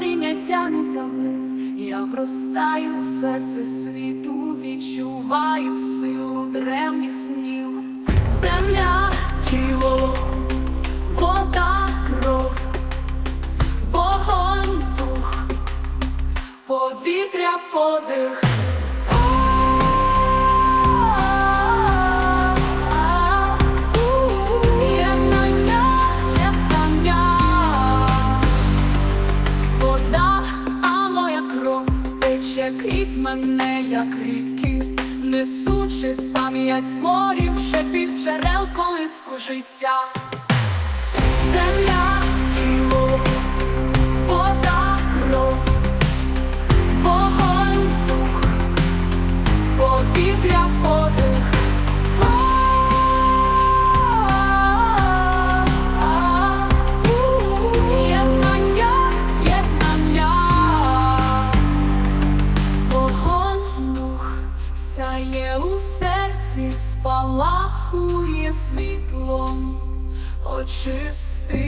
коріння тянеться вниз я простаю серце світу, відчуваю силу древніх снів, земля, тіло, вода, кров, вогонь, дух, повітря, подих. Крізь мене, як ріки, несучи пам'ять морів, шепіт джерел колиску життя. Сяє у серці, спалахує світлом, очисти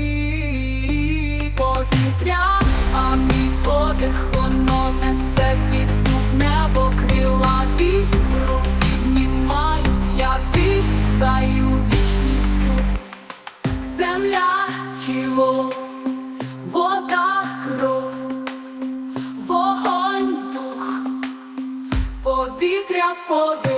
повітря, а мій подих воно несе пісню в небо крила вітру піднімають, я дихаю вічністю. Земля, тіло, вода, повітря, подих.